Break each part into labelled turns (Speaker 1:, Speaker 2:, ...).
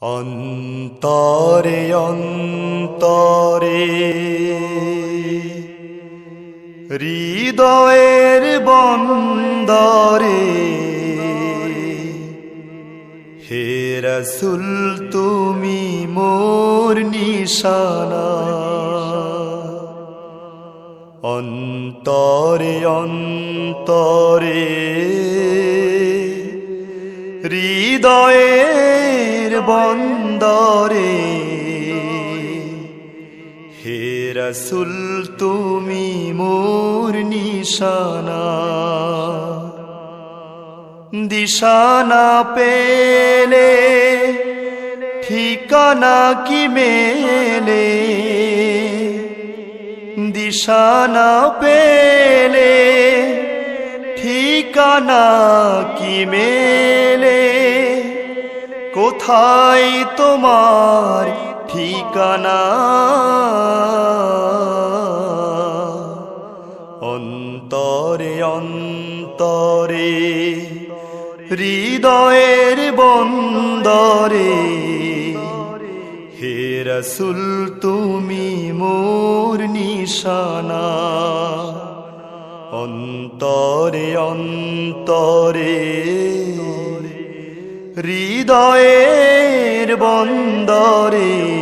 Speaker 1: অন্তরে অন্তরে। হৃদয়ের বন্দরে। হে রসুল তুমি মোর নিশানা। অন্তরে অন্তরে। হৃদয়ের বন্দরে। হে রসুল তুমি মোর নিশানা। দিশানা পেলে ঠিকানা কি মেলে? দিশানা পেলে ঠিকানা কি মেলে? কোথায় তোমার ঠিকানা? অন্তরে অন্তরে, হৃদয়ের বন্দরে, হে রসুল, তুমি মোর নিশানা। অন্তরে অন্তরে। হৃদয়ের বন্দরে।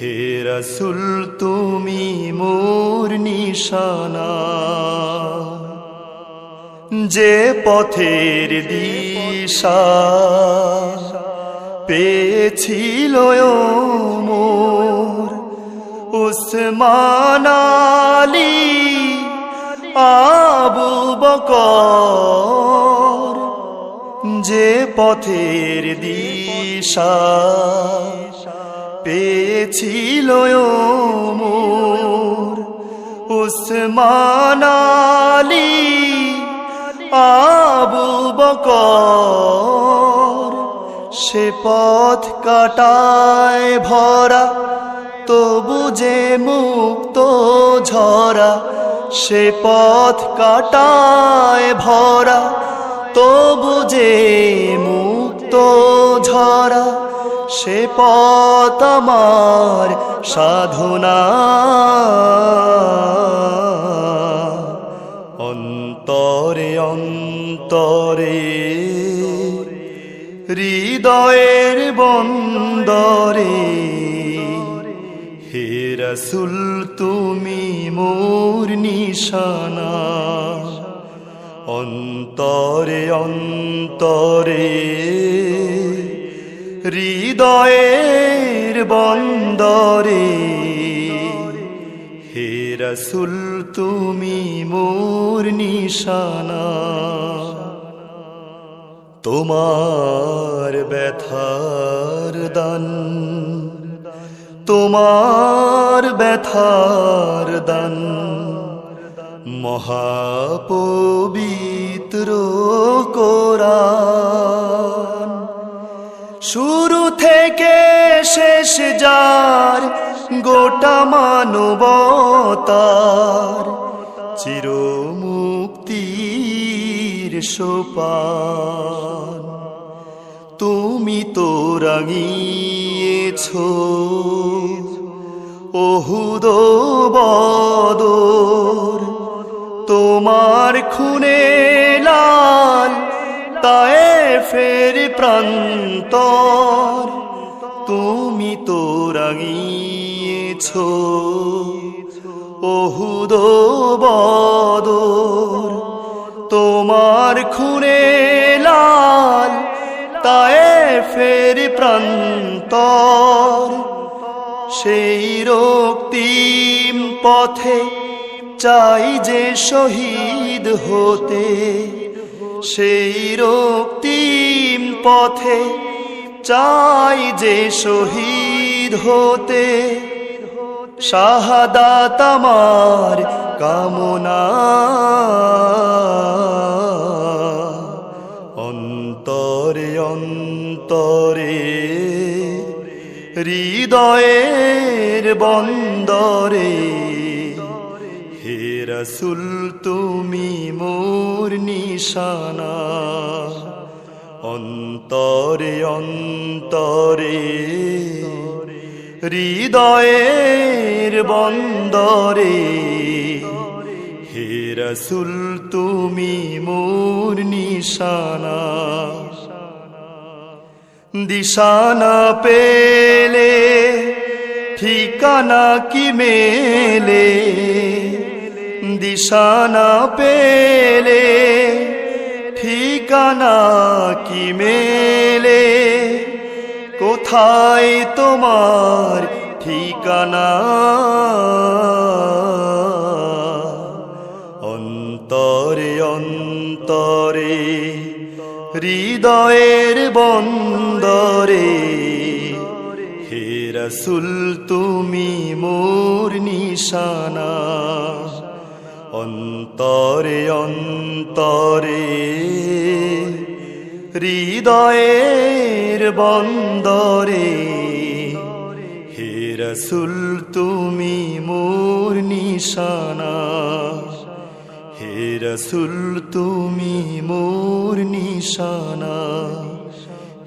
Speaker 1: হে রসুল, তুমি মোর নিশানা। যে পথের দিশা পেয়েছিল মোর, উসমান আলী আবু বকর, যে পথের দিশা পেয়েছিল মোর, উসমান আলী আবু বকর, সে পথ কাটায় ভরা, তবু যে মুক্ত ঝরা সে পথ কাটায় ভরা, তবু যে মুক্ত ঝরা, সে পথ আমার সাধনা। অন্তরে অন্তরে, হৃদয়ের বন্দরে রসুল, তুমি মোর নিশানা। অন্তরে অন্তরে হৃদয়ের বন্দরে। হে রসুল, তুমি মোর নিশানা। তোমার ব্যথার দান, তোমার ব্যথার দান। মহাপবিত্র কোরআন। শুরু থেকে শেষ যার গোটা মানবতার চির মুক্তির সোপান। তুমি তো রাঙিয়েছ। ওহুদ বদর, তোমার খুনে লাল তায়ে ফের প্রান্তর, তুমি তো রাঙিয়েছ। ওহুদ বদর, তোমার খুনে লাল তায়ে ফের প্রান্তর সেই রক্তিম পথে চাই যে শহীদ হতে। সেই রক্তিম পথে চাই যে শহীদ হতে। শাহাদাত আমার কামনা। অন্তরে অন্তরে হৃদয়ের বন্দরে। হে রসুল, তুমি মোর নিশানা। অন্তরে অন্তরে। হৃদয়ের বন্দরে। হে রসুল, তুমি মোর নিশানা। দিশানা পেলে, ঠিকানা কি মেলে? দিশানা পেলে, ঠিকানা কি মেলে? কোথায় তোমার ঠিকানা? অন্তরে অন্তরে, হৃদয়ের বন্দরে রসুল, তুমি মোর নিশানা। অন্তরে অন্তরে হৃদয়ের বন্দরে হে রসুল, তুমি মোর নিশানা। হে রসুল, তুমি মোর নিশানা।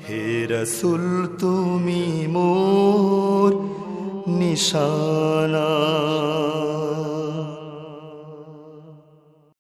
Speaker 1: হে রসুল তুমি মোর নিশানা।